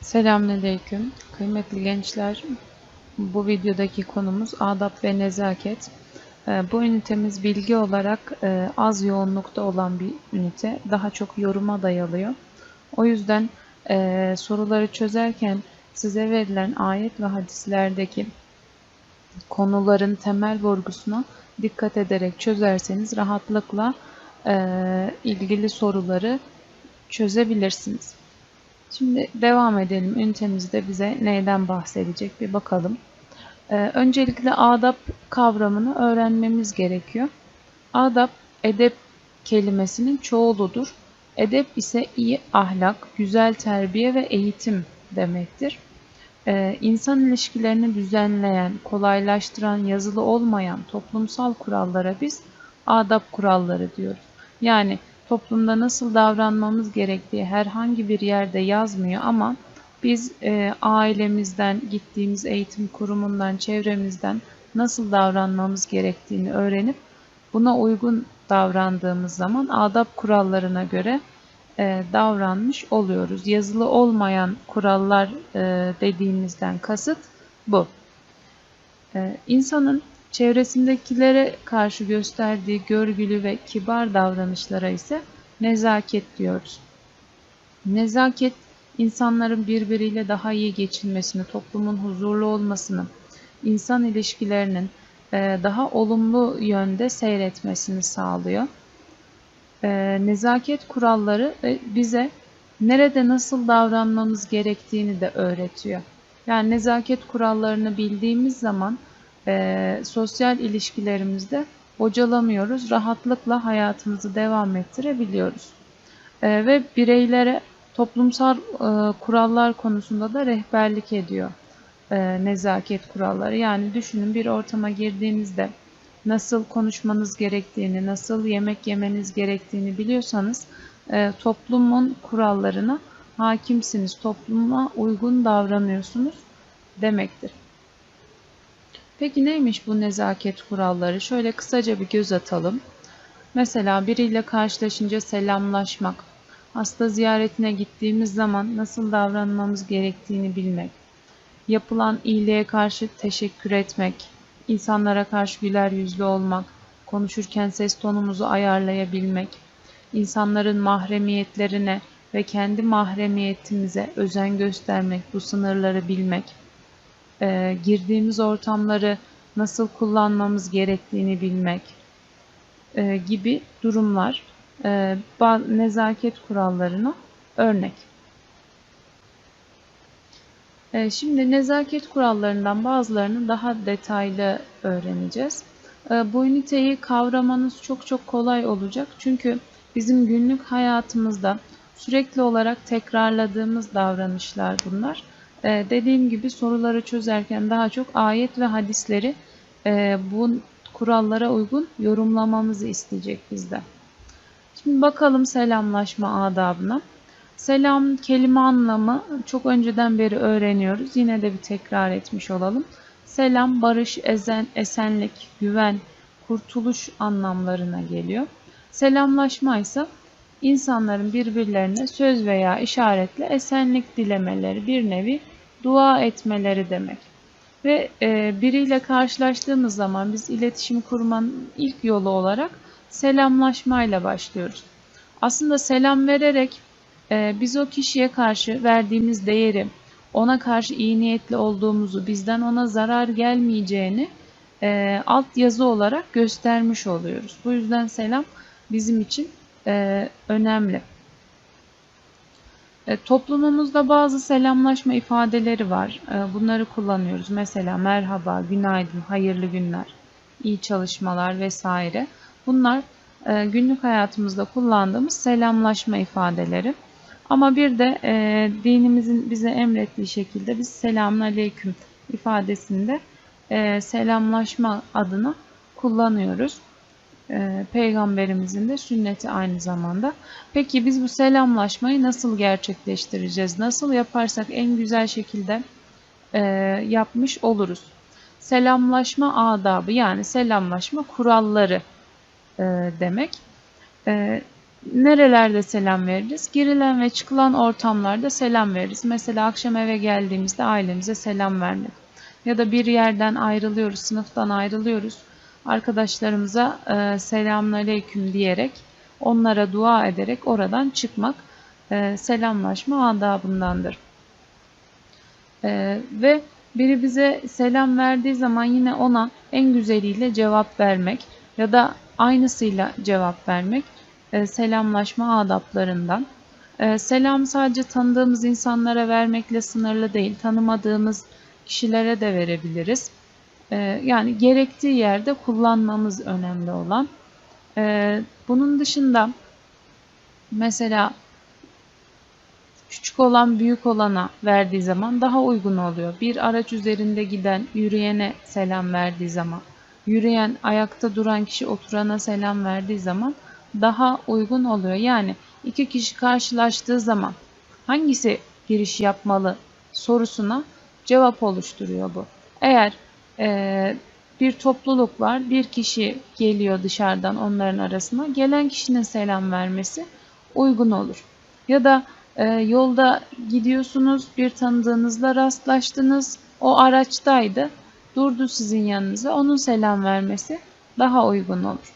Selamünaleyküm. Kıymetli gençler, bu videodaki konumuz adap ve nezaket. Ee, Bu ünitemiz bilgi olarak e, az yoğunlukta olan bir ünite. Daha çok yoruma dayalıyor. O yüzden e, soruları çözerken size verilen ayet ve hadislerdeki konuların temel vurgusuna dikkat ederek çözerseniz rahatlıkla e, ilgili soruları çözebilirsiniz. Şimdi devam edelim. Ünitemizde bize neyden bahsedecek bir bakalım. Ee, öncelikle adap kavramını öğrenmemiz gerekiyor. Adap, edep kelimesinin çoğuludur. Edep ise iyi ahlak, güzel terbiye ve eğitim demektir. Ee, insan ilişkilerini düzenleyen, kolaylaştıran, yazılı olmayan toplumsal kurallara biz adap kuralları diyoruz. Yani toplumda nasıl davranmamız gerektiği herhangi bir yerde yazmıyor ama biz e, ailemizden, gittiğimiz eğitim kurumundan, çevremizden nasıl davranmamız gerektiğini öğrenip buna uygun davrandığımız zaman adab kurallarına göre e, davranmış oluyoruz. Yazılı olmayan kurallar e, dediğimizden kasıt bu. E, insanın çevresindekilere karşı gösterdiği görgülü ve kibar davranışlara ise nezaket diyoruz. Nezaket, insanların birbiriyle daha iyi geçinmesini, toplumun huzurlu olmasını, insan ilişkilerinin e, daha olumlu yönde seyretmesini sağlıyor. E, nezaket kuralları e, bize nerede nasıl davranmamız gerektiğini de öğretiyor. Yani nezaket kurallarını bildiğimiz zaman e, sosyal ilişkilerimizde bocalamıyoruz. Rahatlıkla hayatımızı devam ettirebiliyoruz. E, ve bireylere toplumsal e, kurallar konusunda da rehberlik ediyor e, nezaket kuralları. Yani düşünün bir ortama girdiğinizde nasıl konuşmanız gerektiğini, nasıl yemek yemeniz gerektiğini biliyorsanız e, toplumun kurallarına hakimsiniz, topluma uygun davranıyorsunuz demektir. Peki neymiş bu nezaket kuralları? Şöyle kısaca bir göz atalım. Mesela biriyle karşılaşınca selamlaşmak, hasta ziyaretine gittiğimiz zaman nasıl davranmamız gerektiğini bilmek, yapılan iyiliğe karşı teşekkür etmek, insanlara karşı güler yüzlü olmak, konuşurken ses tonumuzu ayarlayabilmek, insanların mahremiyetlerine ve kendi mahremiyetimize özen göstermek, bu sınırları bilmek, e, girdiğimiz ortamları nasıl kullanmamız gerektiğini bilmek e, gibi durumlar e, nezaket kurallarına örnek. E, şimdi nezaket kurallarından bazılarını daha detaylı öğreneceğiz. E, bu üniteyi kavramanız çok çok kolay olacak. Çünkü bizim günlük hayatımızda sürekli olarak tekrarladığımız davranışlar bunlar. Ee, dediğim gibi soruları çözerken daha çok ayet ve hadisleri e, bu kurallara uygun yorumlamamızı isteyecek bizden. Şimdi bakalım selamlaşma adabına. Selam kelime anlamı çok önceden beri öğreniyoruz. Yine de bir tekrar etmiş olalım. Selam barış, ezen, esenlik, güven, kurtuluş anlamlarına geliyor. Selamlaşma ise insanların birbirlerine söz veya işaretle esenlik dilemeleri bir nevi dua etmeleri demek. Ve e, biriyle karşılaştığımız zaman biz iletişim kurmanın ilk yolu olarak selamlaşmayla başlıyoruz. Aslında selam vererek biz o kişiye karşı verdiğimiz değeri, ona karşı iyi niyetli olduğumuzu, bizden ona zarar gelmeyeceğini e, alt yazı olarak göstermiş oluyoruz. Bu yüzden selam bizim için e, önemli. E, toplumumuzda bazı selamlaşma ifadeleri var. E, bunları kullanıyoruz. Mesela merhaba, günaydın, hayırlı günler, iyi çalışmalar vesaire. Bunlar e, günlük hayatımızda kullandığımız selamlaşma ifadeleri. Ama bir de e, dinimizin bize emrettiği şekilde biz selamun aleyküm ifadesinde e, selamlaşma adına kullanıyoruz. E, peygamberimizin de sünneti aynı zamanda. Peki biz bu selamlaşmayı nasıl gerçekleştireceğiz? Nasıl yaparsak en güzel şekilde e, yapmış oluruz? Selamlaşma adabı yani selamlaşma kuralları e, demek. E, nerelerde selam veririz? Girilen ve çıkılan ortamlarda selam veririz. Mesela akşam eve geldiğimizde ailemize selam vermek. Ya da bir yerden ayrılıyoruz, sınıftan ayrılıyoruz. Arkadaşlarımıza e, selamünaleyküm diyerek, onlara dua ederek oradan çıkmak e, selamlaşma adabındandır. E, ve biri bize selam verdiği zaman yine ona en güzeliyle cevap vermek ya da aynısıyla cevap vermek selamlaşma adaplarından. E, selam sadece tanıdığımız insanlara vermekle sınırlı değil, tanımadığımız kişilere de verebiliriz. E, yani gerektiği yerde kullanmamız önemli olan. Bunun dışında mesela küçük olan büyük olana verdiği zaman daha uygun oluyor. Bir araç üzerinde giden yürüyene selam verdiği zaman, yürüyen ayakta duran kişi oturana selam verdiği zaman daha uygun oluyor. Yani iki kişi karşılaştığı zaman hangisi giriş yapmalı sorusuna cevap oluşturuyor bu. Eğer e, bir topluluk var, bir kişi geliyor dışarıdan onların arasına, gelen kişinin selam vermesi uygun olur. Ya da e, yolda gidiyorsunuz, bir tanıdığınızla rastlaştınız, o araçtaydı, durdu sizin yanınıza, onun selam vermesi daha uygun olur.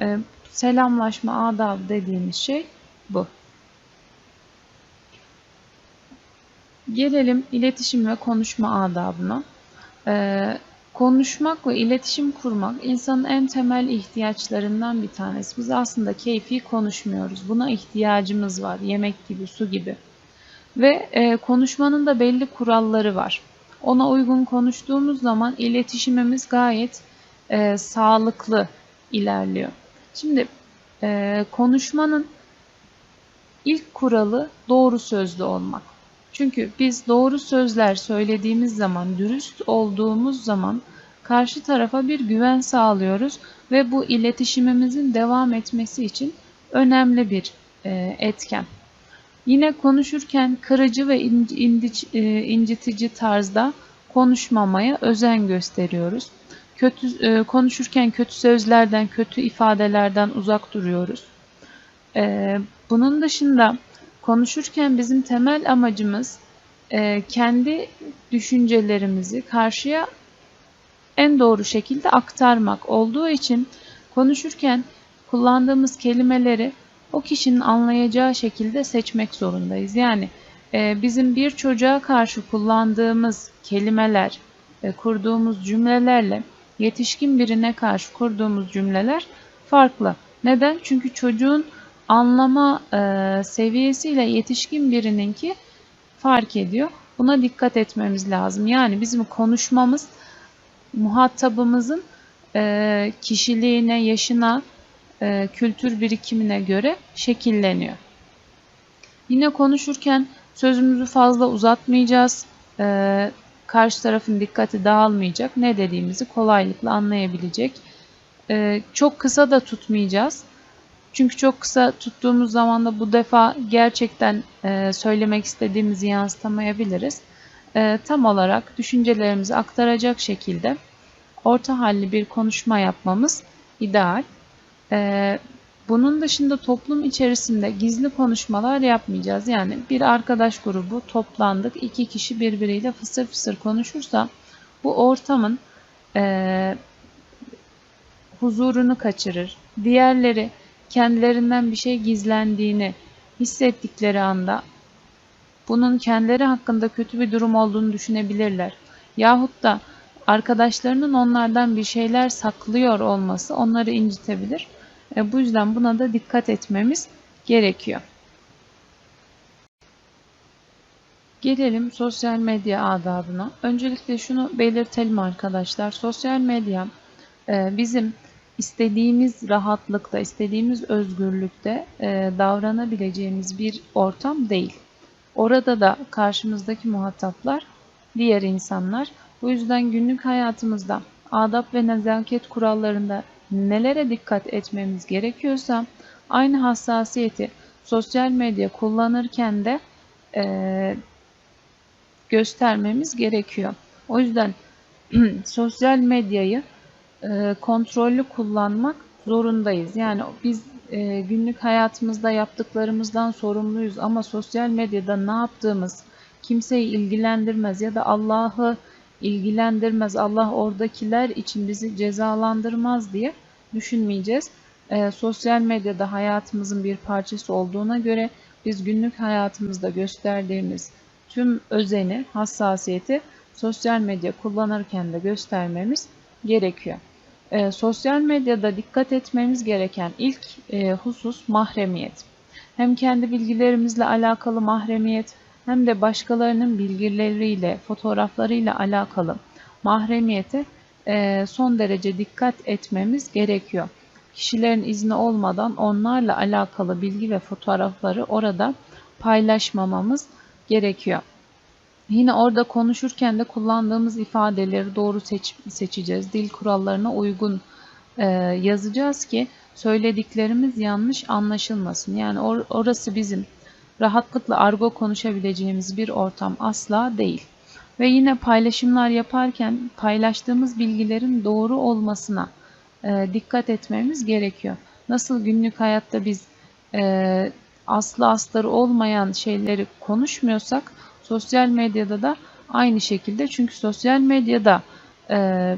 E, selamlaşma adabı dediğimiz şey bu. Gelelim iletişim ve konuşma adabına. Ee, konuşmak ve iletişim kurmak insanın en temel ihtiyaçlarından bir tanesi. Biz aslında keyfi konuşmuyoruz. Buna ihtiyacımız var. Yemek gibi, su gibi. Ve e, konuşmanın da belli kuralları var. Ona uygun konuştuğumuz zaman iletişimimiz gayet e, sağlıklı ilerliyor. Şimdi e, konuşmanın ilk kuralı doğru sözlü olmak. Çünkü biz doğru sözler söylediğimiz zaman, dürüst olduğumuz zaman karşı tarafa bir güven sağlıyoruz ve bu iletişimimizin devam etmesi için önemli bir e, etken. Yine konuşurken kırıcı ve e, incitici tarzda konuşmamaya özen gösteriyoruz kötü e, konuşurken kötü sözlerden, kötü ifadelerden uzak duruyoruz. E, bunun dışında konuşurken bizim temel amacımız e, kendi düşüncelerimizi karşıya en doğru şekilde aktarmak olduğu için konuşurken kullandığımız kelimeleri o kişinin anlayacağı şekilde seçmek zorundayız. Yani bizim bir çocuğa karşı kullandığımız kelimeler, kurduğumuz cümlelerle yetişkin birine karşı kurduğumuz cümleler farklı. Neden? Çünkü çocuğun anlama e, seviyesiyle yetişkin birininki fark ediyor. Buna dikkat etmemiz lazım. Yani bizim konuşmamız muhatabımızın e, kişiliğine, yaşına, e, kültür birikimine göre şekilleniyor. Yine konuşurken sözümüzü fazla uzatmayacağız. E, karşı tarafın dikkati dağılmayacak, ne dediğimizi kolaylıkla anlayabilecek. Ee, çok kısa da tutmayacağız. Çünkü çok kısa tuttuğumuz zaman da bu defa gerçekten e, söylemek istediğimizi yansıtamayabiliriz. E, tam olarak düşüncelerimizi aktaracak şekilde orta halli bir konuşma yapmamız ideal. E, bunun dışında toplum içerisinde gizli konuşmalar yapmayacağız. Yani bir arkadaş grubu toplandık, iki kişi birbiriyle fısır fısır konuşursa bu ortamın e, huzurunu kaçırır. Diğerleri kendilerinden bir şey gizlendiğini hissettikleri anda bunun kendileri hakkında kötü bir durum olduğunu düşünebilirler. Yahut da arkadaşlarının onlardan bir şeyler saklıyor olması onları incitebilir. E, bu yüzden buna da dikkat etmemiz gerekiyor. Gelelim sosyal medya adabına. Öncelikle şunu belirtelim arkadaşlar. Sosyal medya e, bizim istediğimiz rahatlıkta, istediğimiz özgürlükte e, davranabileceğimiz bir ortam değil. Orada da karşımızdaki muhataplar diğer insanlar. Bu yüzden günlük hayatımızda adab ve nezaket kurallarında nelere dikkat etmemiz gerekiyorsa aynı hassasiyeti sosyal medya kullanırken de e, göstermemiz gerekiyor. O yüzden sosyal medyayı e, kontrollü kullanmak zorundayız. Yani biz e, günlük hayatımızda yaptıklarımızdan sorumluyuz ama sosyal medyada ne yaptığımız kimseyi ilgilendirmez ya da Allah'ı ilgilendirmez. Allah oradakiler için bizi cezalandırmaz diye düşünmeyeceğiz. E, sosyal medyada hayatımızın bir parçası olduğuna göre biz günlük hayatımızda gösterdiğimiz tüm özeni, hassasiyeti sosyal medya kullanırken de göstermemiz gerekiyor. E, sosyal medyada dikkat etmemiz gereken ilk e, husus mahremiyet. Hem kendi bilgilerimizle alakalı mahremiyet hem de başkalarının bilgileriyle, fotoğraflarıyla alakalı mahremiyete e, son derece dikkat etmemiz gerekiyor. Kişilerin izni olmadan onlarla alakalı bilgi ve fotoğrafları orada paylaşmamamız gerekiyor. Yine orada konuşurken de kullandığımız ifadeleri doğru seç, seçeceğiz. Dil kurallarına uygun e, yazacağız ki söylediklerimiz yanlış anlaşılmasın. Yani or, orası bizim rahatlıkla argo konuşabileceğimiz bir ortam asla değil. Ve yine paylaşımlar yaparken paylaştığımız bilgilerin doğru olmasına e, dikkat etmemiz gerekiyor. Nasıl günlük hayatta biz e, aslı astarı olmayan şeyleri konuşmuyorsak sosyal medyada da aynı şekilde çünkü sosyal medyada e,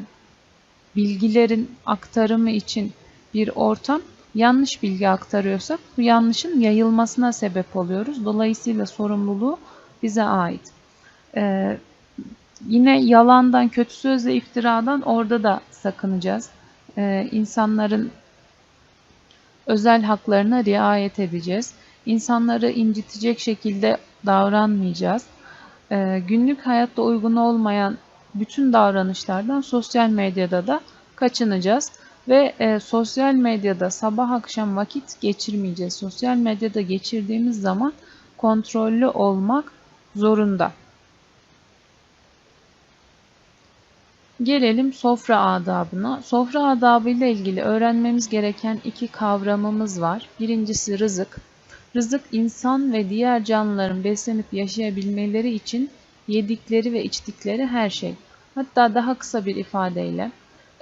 bilgilerin aktarımı için bir ortam yanlış bilgi aktarıyorsak bu yanlışın yayılmasına sebep oluyoruz. Dolayısıyla sorumluluğu bize ait. Ee, yine yalandan, kötü sözle iftiradan orada da sakınacağız. Ee, insanların özel haklarına riayet edeceğiz. İnsanları incitecek şekilde davranmayacağız. Ee, günlük hayatta uygun olmayan bütün davranışlardan sosyal medyada da kaçınacağız. Ve e, sosyal medyada sabah akşam vakit geçirmeyeceğiz. Sosyal medyada geçirdiğimiz zaman kontrollü olmak zorunda. Gelelim sofra adabına. Sofra adabı ile ilgili öğrenmemiz gereken iki kavramımız var. Birincisi rızık. Rızık insan ve diğer canlıların beslenip yaşayabilmeleri için yedikleri ve içtikleri her şey. Hatta daha kısa bir ifadeyle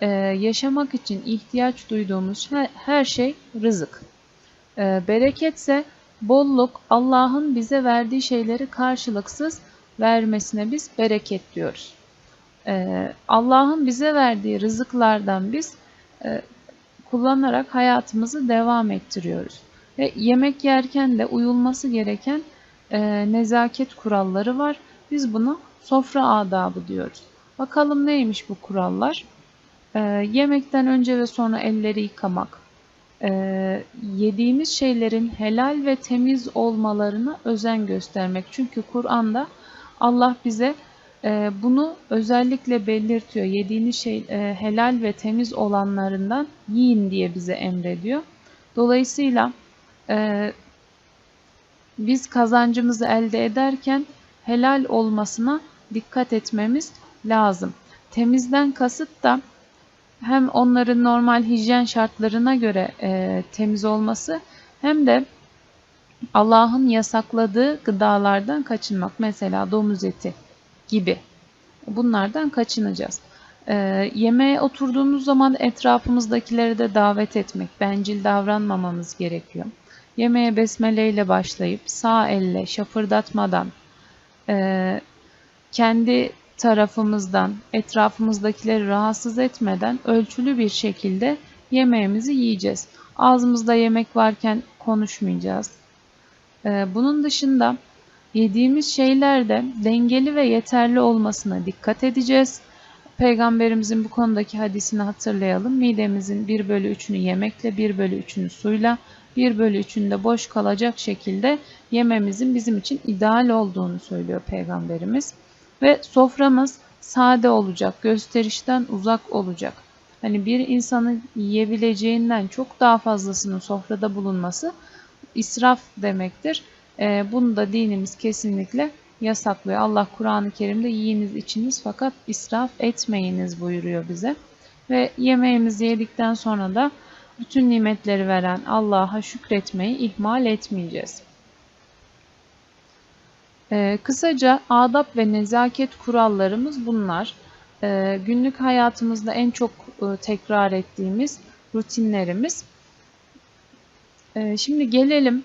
e, yaşamak için ihtiyaç duyduğumuz her, her şey rızık. E, bereketse bolluk Allah'ın bize verdiği şeyleri karşılıksız vermesine biz bereket diyoruz. E, Allah'ın bize verdiği rızıklardan biz e, kullanarak hayatımızı devam ettiriyoruz. Ve yemek yerken de uyulması gereken e, nezaket kuralları var. Biz buna sofra adabı diyoruz. Bakalım neymiş bu kurallar? E, yemekten önce ve sonra elleri yıkamak. E, yediğimiz şeylerin helal ve temiz olmalarına özen göstermek. Çünkü Kur'an'da Allah bize e, bunu özellikle belirtiyor. Yediğiniz şey e, helal ve temiz olanlarından yiyin diye bize emrediyor. Dolayısıyla e, biz kazancımızı elde ederken helal olmasına dikkat etmemiz lazım. Temizden kasıt da hem onların normal hijyen şartlarına göre e, temiz olması hem de Allah'ın yasakladığı gıdalardan kaçınmak. Mesela domuz eti gibi. Bunlardan kaçınacağız. E, yemeğe oturduğumuz zaman etrafımızdakileri de davet etmek, bencil davranmamamız gerekiyor. Yemeğe besmele ile başlayıp sağ elle şafırdatmadan e, kendi tarafımızdan etrafımızdakileri rahatsız etmeden ölçülü bir şekilde yemeğimizi yiyeceğiz. Ağzımızda yemek varken konuşmayacağız. Ee, bunun dışında yediğimiz şeylerde dengeli ve yeterli olmasına dikkat edeceğiz. Peygamberimizin bu konudaki hadisini hatırlayalım. Midemizin 1 bölü 3'ünü yemekle, 1 bölü 3'ünü suyla, 1 bölü 3'ünde boş kalacak şekilde yememizin bizim için ideal olduğunu söylüyor Peygamberimiz. Ve soframız sade olacak, gösterişten uzak olacak. Hani bir insanın yiyebileceğinden çok daha fazlasının sofrada bulunması israf demektir. E, bunu da dinimiz kesinlikle yasaklıyor. Allah Kur'an-ı Kerim'de yiyiniz içiniz fakat israf etmeyiniz buyuruyor bize. Ve yemeğimizi yedikten sonra da bütün nimetleri veren Allah'a şükretmeyi ihmal etmeyeceğiz. Ee, kısaca adap ve nezaket kurallarımız bunlar. Ee, günlük hayatımızda en çok e, tekrar ettiğimiz rutinlerimiz. Ee, şimdi gelelim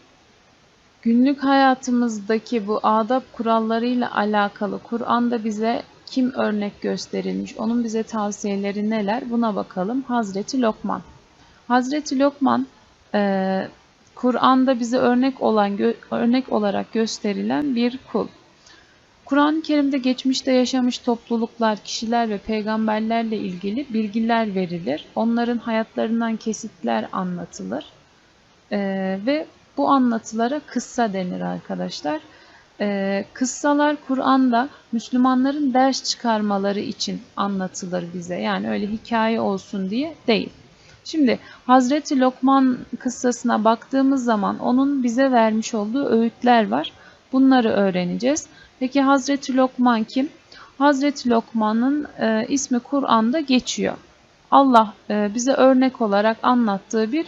günlük hayatımızdaki bu adab kurallarıyla alakalı Kur'an'da bize kim örnek gösterilmiş, onun bize tavsiyeleri neler buna bakalım. Hazreti Lokman. Hazreti Lokman e, Kur'an'da bize örnek olan örnek olarak gösterilen bir kul. Kur'an-ı Kerim'de geçmişte yaşamış topluluklar, kişiler ve peygamberlerle ilgili bilgiler verilir. Onların hayatlarından kesitler anlatılır. Ee, ve bu anlatılara kıssa denir arkadaşlar. Ee, kıssalar Kur'an'da Müslümanların ders çıkarmaları için anlatılır bize. Yani öyle hikaye olsun diye değil. Şimdi Hazreti Lokman kıssasına baktığımız zaman onun bize vermiş olduğu öğütler var. Bunları öğreneceğiz. Peki Hazreti Lokman kim? Hazreti Lokman'ın e, ismi Kur'an'da geçiyor. Allah e, bize örnek olarak anlattığı bir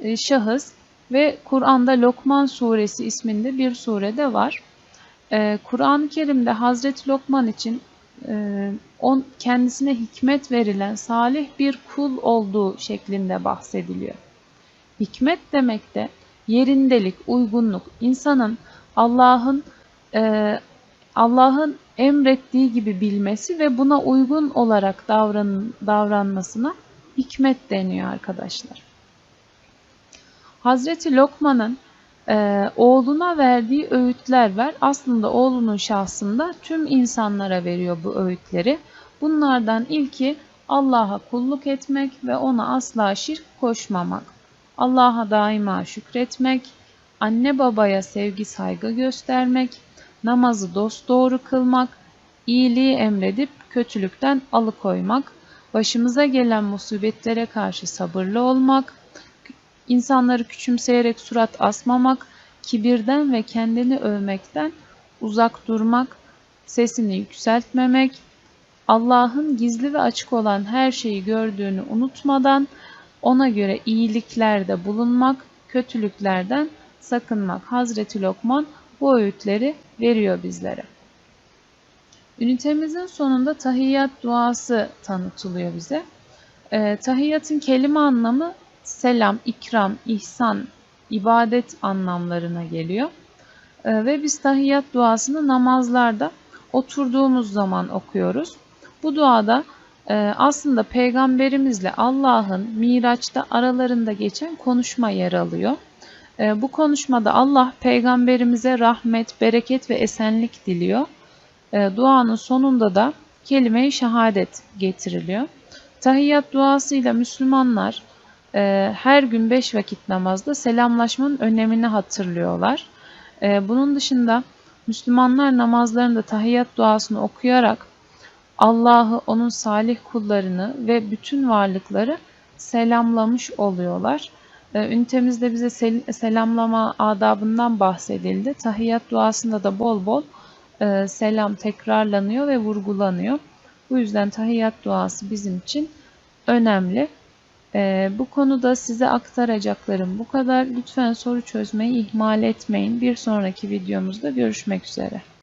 e, şahıs ve Kur'an'da Lokman suresi isminde bir surede var. E, Kur'an-ı Kerim'de Hazreti Lokman için on, kendisine hikmet verilen salih bir kul olduğu şeklinde bahsediliyor. Hikmet demek de yerindelik, uygunluk, insanın Allah'ın e, Allah'ın emrettiği gibi bilmesi ve buna uygun olarak davran, davranmasına hikmet deniyor arkadaşlar. Hazreti Lokman'ın e, oğluna verdiği öğütler var. Aslında oğlunun şahsında tüm insanlara veriyor bu öğütleri. Bunlardan ilki Allah'a kulluk etmek ve ona asla şirk koşmamak. Allah'a daima şükretmek, anne babaya sevgi saygı göstermek, namazı dosdoğru kılmak, iyiliği emredip kötülükten alıkoymak, başımıza gelen musibetlere karşı sabırlı olmak, insanları küçümseyerek surat asmamak, kibirden ve kendini övmekten uzak durmak, sesini yükseltmemek, Allah'ın gizli ve açık olan her şeyi gördüğünü unutmadan ona göre iyiliklerde bulunmak, kötülüklerden sakınmak. Hazreti Lokman bu öğütleri veriyor bizlere. Ünitemizin sonunda tahiyyat duası tanıtılıyor bize. E, tahiyyatın kelime anlamı selam, ikram, ihsan, ibadet anlamlarına geliyor. E, ve biz tahiyyat duasını namazlarda oturduğumuz zaman okuyoruz. Bu duada e, aslında peygamberimizle Allah'ın Miraç'ta aralarında geçen konuşma yer alıyor. E, bu konuşmada Allah peygamberimize rahmet, bereket ve esenlik diliyor. E, duanın sonunda da kelime-i şehadet getiriliyor. Tahiyyat duasıyla Müslümanlar e, her gün beş vakit namazda selamlaşmanın önemini hatırlıyorlar. Bunun dışında Müslümanlar namazlarında tahiyyat duasını okuyarak Allah'ı, onun salih kullarını ve bütün varlıkları selamlamış oluyorlar. Ee, ünitemizde bize selamlama adabından bahsedildi. Tahiyyat duasında da bol bol e, selam tekrarlanıyor ve vurgulanıyor. Bu yüzden tahiyyat duası bizim için önemli. Ee, bu konuda size aktaracaklarım bu kadar. Lütfen soru çözmeyi ihmal etmeyin. Bir sonraki videomuzda görüşmek üzere.